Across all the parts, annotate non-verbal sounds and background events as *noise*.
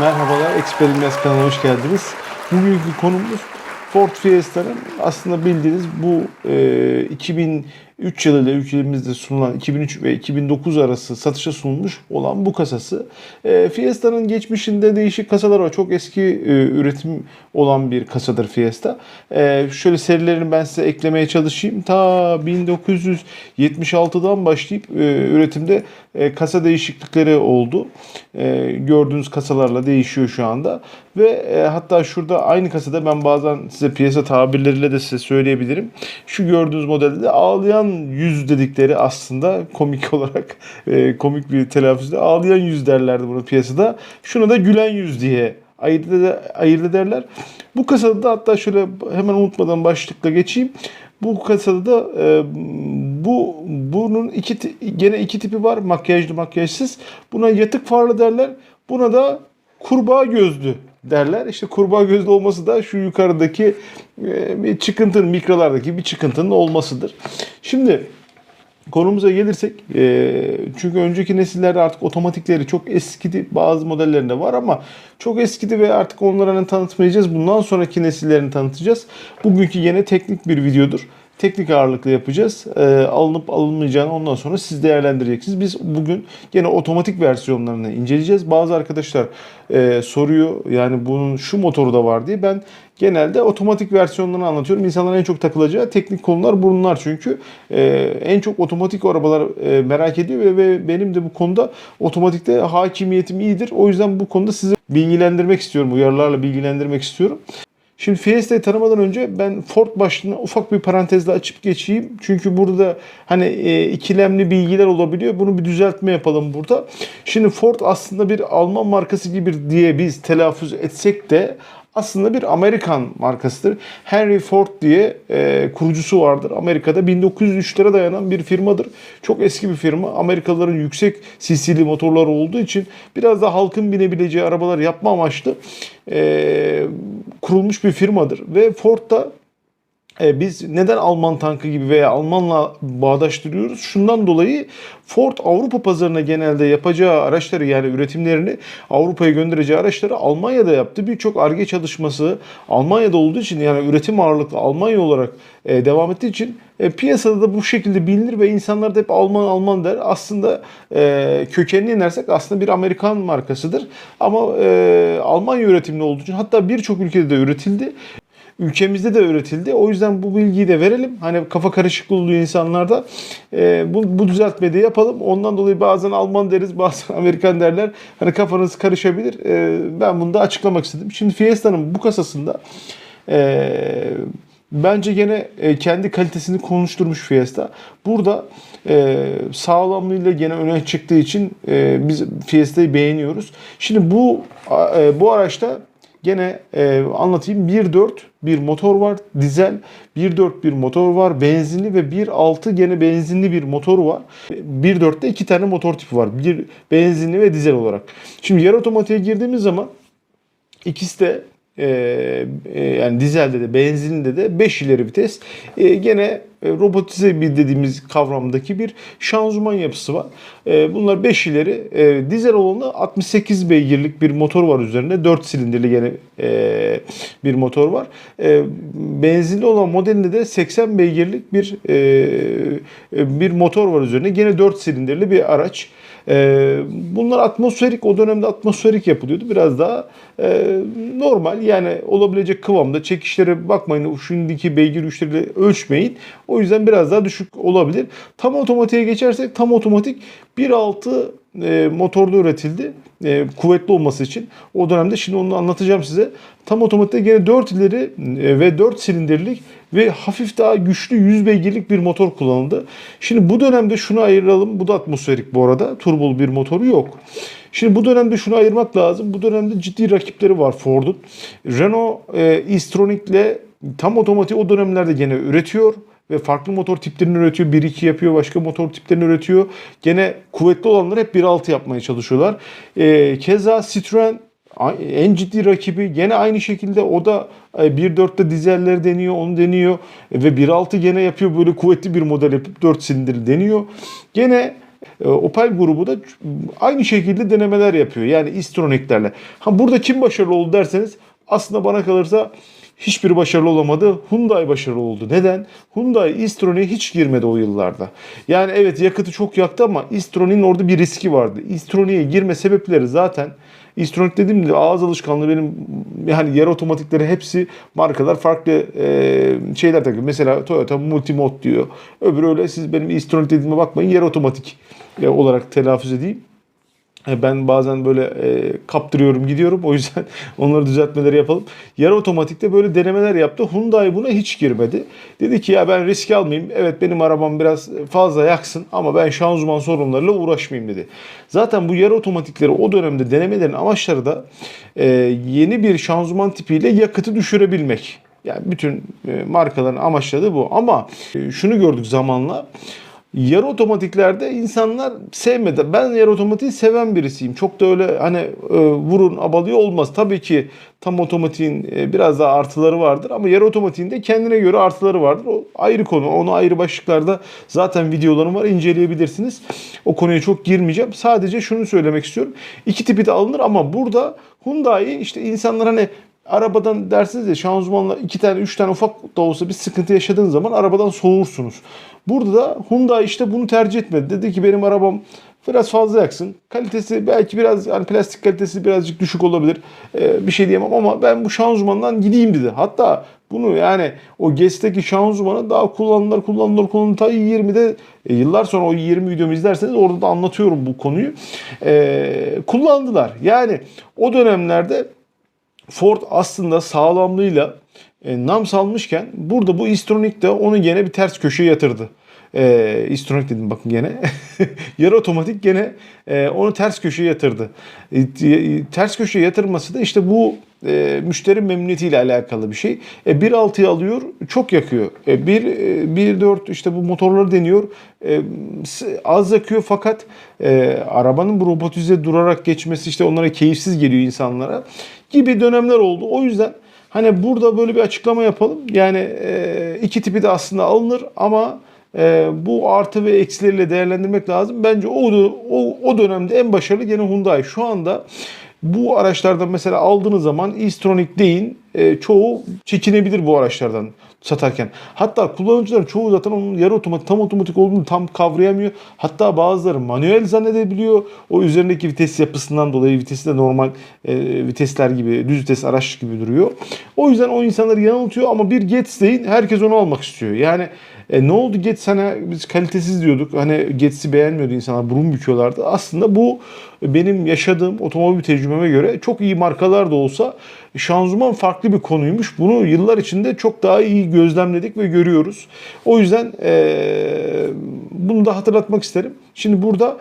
Merhabalar, Experiments kanalına hoş geldiniz. Bugünkü konumuz Ford Fiesta'nın aslında bildiğiniz bu e, 2003 yılıyla ülkemizde sunulan 2003 ve 2009 arası satışa sunulmuş olan bu kasası. E, Fiesta'nın geçmişinde değişik kasalar var. Çok eski e, üretim olan bir kasadır Fiesta. E, şöyle serilerini ben size eklemeye çalışayım. Ta 1976'dan başlayıp e, üretimde e, kasa değişiklikleri oldu. E, gördüğünüz kasalarla değişiyor şu anda. Ve e, hatta şurada aynı kasada ben bazen size piyasa tabirleriyle de size söyleyebilirim. Şu gördüğünüz modelde de ağlayan yüz dedikleri aslında komik *laughs* olarak e, komik bir telaffuzda ağlayan yüz derlerdi bunu piyasada. Şuna da gülen yüz diye ayırt, eder, ayırt ederler. Bu kasada da hatta şöyle hemen unutmadan başlıkla geçeyim. Bu kasada da e, bu bunun iki gene iki tipi var. Makyajlı makyajsız. Buna yatık farlı derler. Buna da kurbağa gözlü derler. İşte kurbağa gözlü olması da şu yukarıdaki e, bir çıkıntının mikrolardaki bir çıkıntının olmasıdır. Şimdi konumuza gelirsek e, çünkü önceki nesillerde artık otomatikleri çok eskidi bazı modellerinde var ama çok eskidi ve artık onları hani tanıtmayacağız. Bundan sonraki nesillerini tanıtacağız. Bugünkü yine teknik bir videodur. Teknik ağırlıklı yapacağız. E, alınıp alınmayacağını ondan sonra siz değerlendireceksiniz. Biz bugün yine otomatik versiyonlarını inceleyeceğiz. Bazı arkadaşlar e, soruyor yani bunun şu motoru da var diye. Ben genelde otomatik versiyonlarını anlatıyorum. İnsanların en çok takılacağı teknik konular bunlar çünkü. E, en çok otomatik arabalar e, merak ediyor ve, ve benim de bu konuda otomatikte hakimiyetim iyidir. O yüzden bu konuda sizi bilgilendirmek istiyorum. Uyarılarla bilgilendirmek istiyorum. Şimdi Fiesta'yı tanımadan önce ben Ford başlığına ufak bir parantezle açıp geçeyim. Çünkü burada hani e, ikilemli bilgiler olabiliyor. Bunu bir düzeltme yapalım burada. Şimdi Ford aslında bir Alman markası gibi diye biz telaffuz etsek de aslında bir Amerikan markasıdır. Henry Ford diye e, kurucusu vardır. Amerika'da 1903'lere dayanan bir firmadır. Çok eski bir firma. Amerikalıların yüksek CC'li motorları olduğu için biraz da halkın binebileceği arabalar yapma amaçlı e, kurulmuş bir firmadır. Ve Ford da e, biz neden Alman tankı gibi veya Almanla bağdaştırıyoruz? Şundan dolayı Ford Avrupa pazarına genelde yapacağı araçları yani üretimlerini Avrupa'ya göndereceği araçları Almanya'da yaptı. Birçok ARGE çalışması Almanya'da olduğu için yani üretim ağırlıklı Almanya olarak e, devam ettiği için e, piyasada da bu şekilde bilinir ve insanlar da hep Alman Alman der. Aslında e, kökenine inersek aslında bir Amerikan markasıdır. Ama e, Almanya üretimli olduğu için hatta birçok ülkede de üretildi ülkemizde de üretildi. O yüzden bu bilgiyi de verelim. Hani kafa karışıklığı oluyor insanlarda. E, bu, bu düzeltmeyi de yapalım. Ondan dolayı bazen Alman deriz, bazen *laughs* Amerikan derler. Hani kafanız karışabilir. E, ben bunu da açıklamak istedim. Şimdi Fiesta'nın bu kasasında e, bence gene e, kendi kalitesini konuşturmuş Fiesta. Burada e, sağlamlığıyla gene öne çıktığı için e, biz Fiesta'yı beğeniyoruz. Şimdi bu e, bu araçta Gene e, anlatayım 1.4 bir motor var dizel 1.4 bir motor var benzinli ve 1.6 gene benzinli bir motor var. 1.4'te iki tane motor tipi var. Bir benzinli ve dizel olarak. Şimdi yarı otomatiğe girdiğimiz zaman ikisi de e, e, yani dizelde de benzinli de 5 ileri vites. E, gene robotize bir dediğimiz kavramdaki bir şanzıman yapısı var. E, bunlar 5 ileri. E, dizel olanı 68 beygirlik bir motor var üzerinde. 4 silindirli gene e, bir motor var. E, benzinli olan modelinde de 80 beygirlik bir e, e, bir motor var üzerinde. Gene 4 silindirli bir araç. E, bunlar atmosferik o dönemde atmosferik yapılıyordu. Biraz daha e, normal yani olabilecek kıvamda çekişlere bakmayın. Şimdiki beygir güçleriyle ölçmeyin. O yüzden biraz daha düşük olabilir. Tam otomatiğe geçersek tam otomatik 1.6 e, motorda üretildi. E, kuvvetli olması için. O dönemde şimdi onu anlatacağım size. Tam otomatikte gene 4 ileri e, ve 4 silindirlik ve hafif daha güçlü 100 beygirlik bir motor kullanıldı. Şimdi bu dönemde şunu ayıralım. Bu da atmosferik bu arada. Turbolu bir motoru yok. Şimdi bu dönemde şunu ayırmak lazım. Bu dönemde ciddi rakipleri var Ford'un. Renault e, e-Tronic ile tam otomatik o dönemlerde gene üretiyor ve farklı motor tiplerini üretiyor. 1-2 yapıyor, başka motor tiplerini üretiyor. Gene kuvvetli olanları hep 1.6 yapmaya çalışıyorlar. E, keza Citroen en ciddi rakibi gene aynı şekilde o da 1.4'te dizelleri deniyor, onu deniyor ve 1.6 gene yapıyor böyle kuvvetli bir model yapıp 4 silindirli deniyor. Gene E, Opel grubu da aynı şekilde denemeler yapıyor. Yani istroniklerle. Ha burada kim başarılı oldu derseniz aslında bana kalırsa hiçbir başarılı olamadı. Hyundai başarılı oldu. Neden? Hyundai e-tron'e hiç girmedi o yıllarda. Yani evet yakıtı çok yaktı ama e-tron'in orada bir riski vardı. e-tron'e girme sebepleri zaten e-tronic dediğimde ağız alışkanlığı benim yani yer otomatikleri hepsi markalar farklı e, şeyler takıyor. Mesela Toyota Multimod diyor. Öbürü öyle siz benim e-tronic dediğime bakmayın yer otomatik e, olarak telaffuz edeyim. E, Ben bazen böyle e, kaptırıyorum gidiyorum. O yüzden *laughs* onları düzeltmeleri yapalım. Yarı otomatikte böyle denemeler yaptı. Hyundai buna hiç girmedi. Dedi ki ya ben risk almayayım. Evet benim arabam biraz fazla yaksın ama ben şanzıman sorunlarıyla uğraşmayayım dedi. Zaten bu yarı otomatikleri o dönemde denemelerin amaçları da e, yeni bir şanzıman tipiyle yakıtı düşürebilmek. Yani bütün e, markaların amaçladığı bu. Ama e, şunu gördük zamanla. Yarı otomatiklerde insanlar sevmedi. Ben yarı otomatiği seven birisiyim. Çok da öyle hani e, vurun abalıyor olmaz. Tabii ki tam otomatiğin e, biraz daha artıları vardır ama yarı otomatiğin de kendine göre artıları vardır. O ayrı konu. Onu ayrı başlıklarda zaten videolarım var inceleyebilirsiniz. O konuya çok girmeyeceğim. Sadece şunu söylemek istiyorum. İki tipi de alınır ama burada Hyundai işte insanlar hani arabadan dersiniz ya şanzımanla iki tane üç tane ufak da olsa bir sıkıntı yaşadığınız zaman arabadan soğursunuz. Burada da Hyundai işte bunu tercih etmedi. Dedi ki benim arabam biraz fazla yaksın. Kalitesi belki biraz yani plastik kalitesi birazcık düşük olabilir. Ee, bir şey diyemem ama ben bu şanzımandan gideyim dedi. Hatta bunu yani o GES'teki şanzımanı daha kullanılır kullanılır kullanılır. Ta 20'de e, yıllar sonra o 20 videomu izlerseniz orada da anlatıyorum bu konuyu. Ee, kullandılar. Yani o dönemlerde Ford aslında sağlamlığıyla e, nam salmışken burada bu Istronic de onu gene bir ters köşeye yatırdı. E, Istronic dedim bakın gene. *laughs* Yarı otomatik gene e, onu ters köşeye yatırdı. E, e, ters köşeye yatırması da işte bu e, müşteri memnuniyetiyle alakalı bir şey. E, 1.6'yı alıyor çok yakıyor. E, 1, e, 1.4 işte bu motorları deniyor. E, az yakıyor fakat e, arabanın bu robotize durarak geçmesi işte onlara keyifsiz geliyor insanlara gibi dönemler oldu. O yüzden hani burada böyle bir açıklama yapalım. Yani e, iki tipi de aslında alınır ama e, bu artı ve eksileriyle değerlendirmek lazım. Bence o, o, o dönemde en başarılı gene Hyundai. Şu anda bu araçlardan mesela aldığınız zaman e-tronic deyin e, çoğu çekinebilir bu araçlardan satarken. Hatta kullanıcıların çoğu zaten onun yarı otomatik tam otomatik olduğunu tam kavrayamıyor. Hatta bazıları manuel zannedebiliyor. O üzerindeki vites yapısından dolayı vitesi de normal e, vitesler gibi düz vites araç gibi duruyor. O yüzden o insanları yanıltıyor ama bir Getz deyin herkes onu almak istiyor. Yani e, ne oldu Getz hani biz kalitesiz diyorduk. Hani Getz'i beğenmiyordu insanlar burun büküyorlardı. Aslında bu benim yaşadığım otomobil tecrübeme göre çok iyi markalar da olsa şanzıman farklı bir konuymuş. Bunu yıllar içinde çok daha iyi gözlemledik ve görüyoruz. O yüzden e, bunu da hatırlatmak isterim. Şimdi burada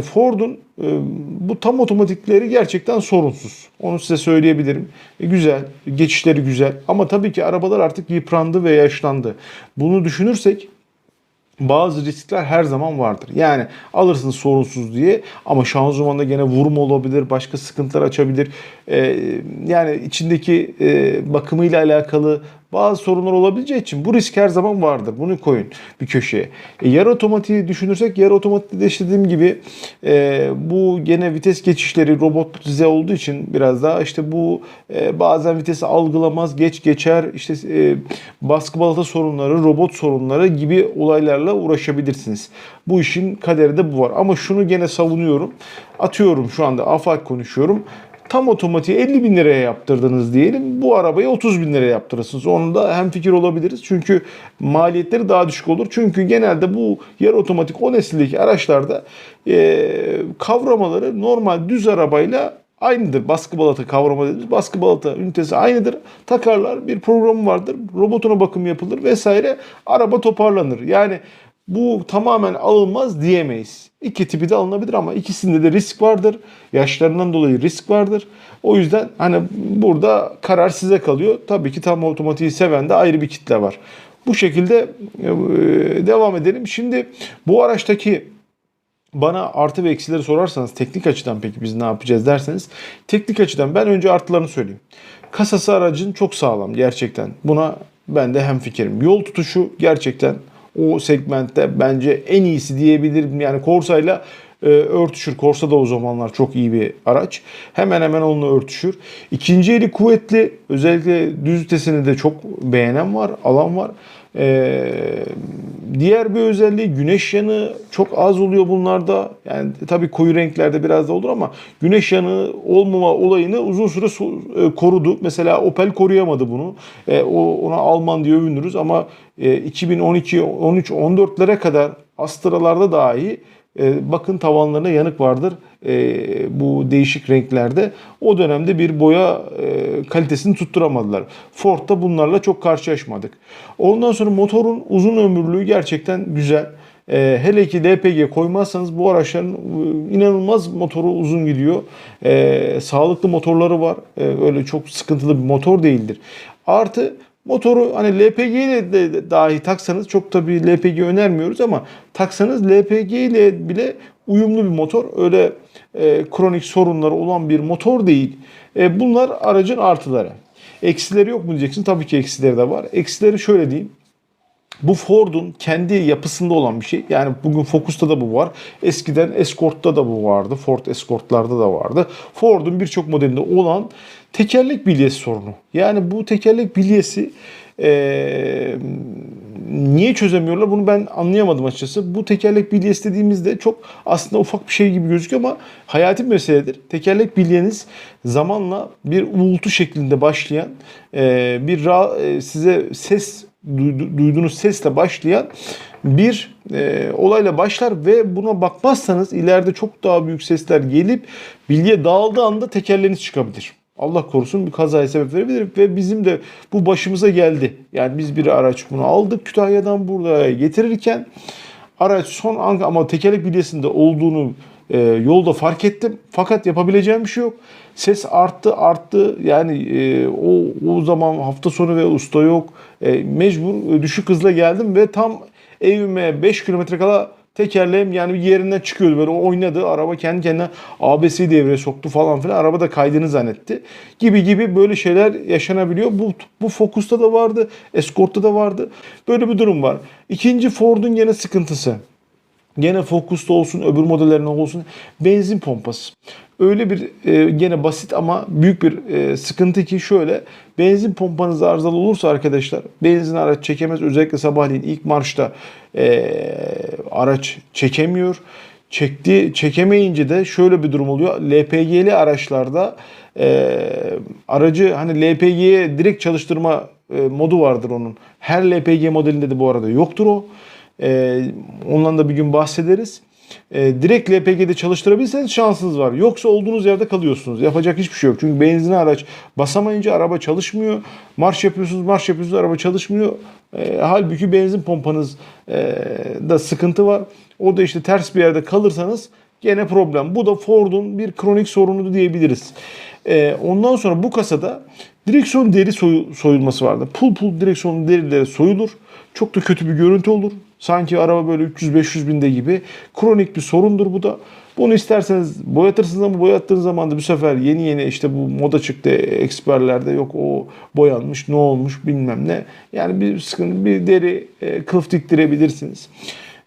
Ford'un e, bu tam otomatikleri gerçekten sorunsuz. Onu size söyleyebilirim. E, güzel, geçişleri güzel. Ama tabii ki arabalar artık yıprandı ve yaşlandı. Bunu düşünürsek bazı riskler her zaman vardır. Yani alırsınız sorunsuz diye ama şanzımanda gene vurma olabilir, başka sıkıntılar açabilir. Ee, yani içindeki e, bakımıyla alakalı bazı sorunlar olabileceği için bu risk her zaman vardır. Bunu koyun bir köşeye. E, yarı otomatiği düşünürsek yarı otomatikte de işte dediğim gibi e, bu gene vites geçişleri robotize olduğu için biraz daha işte bu e, bazen vitesi algılamaz, geç geçer, işte e, baskı balata sorunları, robot sorunları gibi olaylarla uğraşabilirsiniz. Bu işin kaderi de bu var. Ama şunu gene savunuyorum. Atıyorum şu anda afak konuşuyorum tam otomatiği 50 bin liraya yaptırdınız diyelim. Bu arabayı 30 bin liraya yaptırırsınız. Onu da hem fikir olabiliriz. Çünkü maliyetleri daha düşük olur. Çünkü genelde bu yarı otomatik o nesildeki araçlarda e, kavramaları normal düz arabayla aynıdır. Baskı balata kavrama dediğimiz baskı balata ünitesi aynıdır. Takarlar bir programı vardır. Robotuna bakım yapılır vesaire. Araba toparlanır. Yani bu tamamen alınmaz diyemeyiz. İki tipi de alınabilir ama ikisinde de risk vardır. Yaşlarından dolayı risk vardır. O yüzden hani burada karar size kalıyor. Tabii ki tam otomatiği seven de ayrı bir kitle var. Bu şekilde e, devam edelim. Şimdi bu araçtaki bana artı ve eksileri sorarsanız teknik açıdan peki biz ne yapacağız derseniz teknik açıdan ben önce artılarını söyleyeyim. Kasası aracın çok sağlam gerçekten. Buna ben de hemfikirim. Yol tutuşu gerçekten O segmentte bence en iyisi diyebilirim. Yani Corsa'yla e, örtüşür. Corsa da o zamanlar çok iyi bir araç. Hemen hemen onunla örtüşür. İkinci eli kuvvetli. Özellikle düz vitesini de çok beğenen var. Alan var. Ee, diğer bir özelliği güneş yanı çok az oluyor bunlarda. Yani tabii koyu renklerde biraz da olur ama güneş yanı olmama olayını uzun süre e, korudu. Mesela Opel koruyamadı bunu. E, o ona Alman diye övünürüz ama e, 2012, 13, 14'lere kadar Astra'larda dahi bakın tavanlarına yanık vardır e, bu değişik renklerde. O dönemde bir boya e, kalitesini tutturamadılar. Ford'da bunlarla çok karşılaşmadık. Ondan sonra motorun uzun ömürlüğü gerçekten güzel. E, hele ki LPG koymazsanız bu araçların e, inanılmaz motoru uzun gidiyor. E, sağlıklı motorları var. E, öyle çok sıkıntılı bir motor değildir. Artı Motoru hani LPG ile de dahi taksanız çok tabii LPG önermiyoruz ama taksanız LPG ile bile uyumlu bir motor. Öyle e, kronik sorunları olan bir motor değil. E, bunlar aracın artıları. Eksileri yok mu diyeceksin? Tabii ki eksileri de var. Eksileri şöyle diyeyim. Bu Ford'un kendi yapısında olan bir şey. Yani bugün Focus'ta da bu var. Eskiden Escort'ta da bu vardı. Ford Escort'larda da vardı. Ford'un birçok modelinde olan tekerlek bilyesi sorunu. Yani bu tekerlek bilyesi eee, niye çözemiyorlar bunu ben anlayamadım açıkçası. Bu tekerlek bilyesi dediğimizde çok aslında ufak bir şey gibi gözüküyor ama hayati bir meseledir. Tekerlek bilyeniz zamanla bir uğultu şeklinde başlayan eee, bir ra- eee, size ses duydu- duyduğunuz sesle başlayan bir e, olayla başlar ve buna bakmazsanız ileride çok daha büyük sesler gelip bilye dağıldığı anda tekerleriniz çıkabilir. Allah korusun bir kazaya sebep verebilir ve bizim de bu başımıza geldi. Yani biz bir araç bunu aldık Kütahya'dan buraya getirirken araç son an ama tekerlek bilyesinde olduğunu e, yolda fark ettim. Fakat yapabileceğim bir şey yok. Ses arttı arttı. Yani e, o, o zaman hafta sonu ve usta yok. E, mecbur e, düşük hızla geldim ve tam evime 5 kilometre kala tekerleğim yani yerinden çıkıyordu böyle oynadı. Araba kendi kendine ABS'yi devreye soktu falan filan. Araba da kaydını zannetti. Gibi gibi böyle şeyler yaşanabiliyor. Bu, bu Focus'ta da vardı. Escort'ta da vardı. Böyle bir durum var. İkinci Ford'un gene sıkıntısı. Gene Focus'ta olsun, öbür modellerine olsun benzin pompası. Öyle bir e, gene basit ama büyük bir e, sıkıntı ki şöyle benzin pompanız arızalı olursa arkadaşlar benzin araç çekemez. Özellikle sabahleyin ilk marşta e, araç çekemiyor. Çekti, çekemeyince de şöyle bir durum oluyor. LPG'li araçlarda e, aracı hani LPG'ye direkt çalıştırma e, modu vardır onun. Her LPG modelinde de bu arada yoktur o. Ee, ondan da bir gün bahsederiz. Ee, direkt LPG'de çalıştırabilirseniz şansınız var. Yoksa olduğunuz yerde kalıyorsunuz. Yapacak hiçbir şey yok. Çünkü benzinli araç basamayınca araba çalışmıyor. Marş yapıyorsunuz, marş yapıyorsunuz, araba çalışmıyor. Ee, halbuki benzin pompanız e, da sıkıntı var. O da işte ters bir yerde kalırsanız gene problem. Bu da Ford'un bir kronik sorunu diyebiliriz. Ee, ondan sonra bu kasada direksiyon deri soyu- soyulması vardı. Pul pul direksiyon derileri soyulur. Çok da kötü bir görüntü olur. Sanki araba böyle 300-500 binde gibi. Kronik bir sorundur bu da. Bunu isterseniz boyatırsınız ama boyattığınız zaman da bu sefer yeni yeni işte bu moda çıktı eksperlerde yok o boyanmış ne olmuş bilmem ne. Yani bir sıkıntı bir deri e, kılıf diktirebilirsiniz.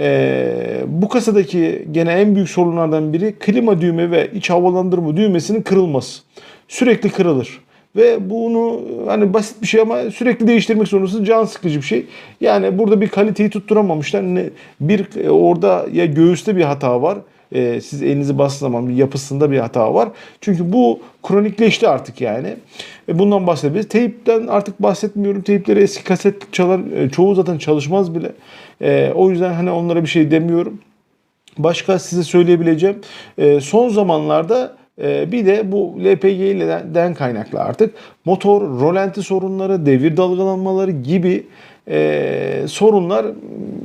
Ee, bu kasadaki gene en büyük sorunlardan biri klima düğme ve iç havalandırma düğmesinin kırılması. Sürekli kırılır. Ve bunu hani basit bir şey ama sürekli değiştirmek zorundasınız. Can sıkıcı bir şey. Yani burada bir kaliteyi tutturamamışlar. Ne, bir e, orada ya göğüste bir hata var. E, siz elinizi bastığınız zaman bir yapısında bir hata var. Çünkü bu kronikleşti artık yani. E, bundan bahsedebiliriz. Teypten artık bahsetmiyorum. Teypleri eski kaset çalar. e, çoğu zaten çalışmaz bile. E, o yüzden hani onlara bir şey demiyorum. Başka size söyleyebileceğim e, son zamanlarda bir de bu LPG ile den kaynaklı artık. Motor rolanti sorunları, devir dalgalanmaları gibi e, sorunlar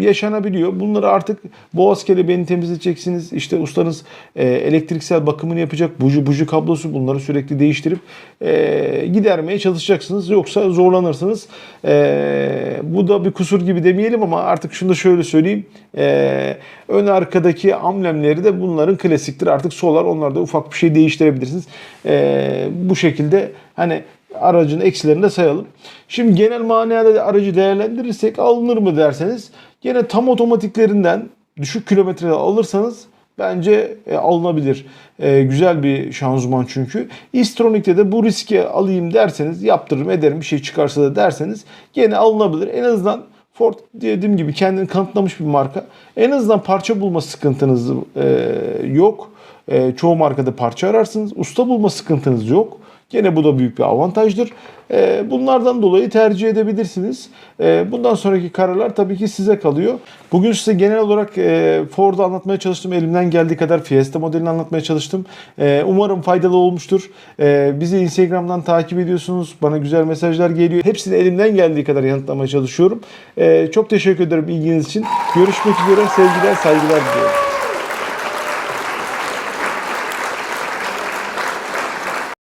yaşanabiliyor. Bunları artık boğaz kelebeğini temizleyeceksiniz. İşte ustanız e, elektriksel bakımını yapacak. Buji buji kablosu bunları sürekli değiştirip e, gidermeye çalışacaksınız. Yoksa zorlanırsınız. E, bu da bir kusur gibi demeyelim ama artık şunu da şöyle söyleyeyim. E, ön arkadaki amblemleri de bunların klasiktir. Artık solar onlarda ufak bir şey değiştirebilirsiniz. E, bu şekilde hani aracın eksilerini de sayalım. Şimdi genel manada da aracı değerlendirirsek alınır mı derseniz gene tam otomatiklerinden düşük kilometrede alırsanız bence e, alınabilir. E, güzel bir şanzıman çünkü. Istronik'te de bu riski alayım derseniz yaptırırım ederim bir şey çıkarsa da derseniz gene alınabilir. En azından Ford dediğim gibi kendini kanıtlamış bir marka. En azından parça bulma sıkıntınız e, yok. E, çoğu markada parça ararsınız. Usta bulma sıkıntınız yok. Gene bu da büyük bir avantajdır. E, bunlardan dolayı tercih edebilirsiniz. E, bundan sonraki kararlar tabii ki size kalıyor. Bugün size genel olarak e, Ford'u anlatmaya çalıştım. Elimden geldiği kadar Fiesta modelini anlatmaya çalıştım. E, umarım faydalı olmuştur. Bizi Instagram'dan takip ediyorsunuz. Bana güzel mesajlar geliyor. Hepsini elimden geldiği kadar yanıtlamaya çalışıyorum. Çok teşekkür ederim ilginiz için. Görüşmek üzere. Sevgiler, saygılar diliyorum.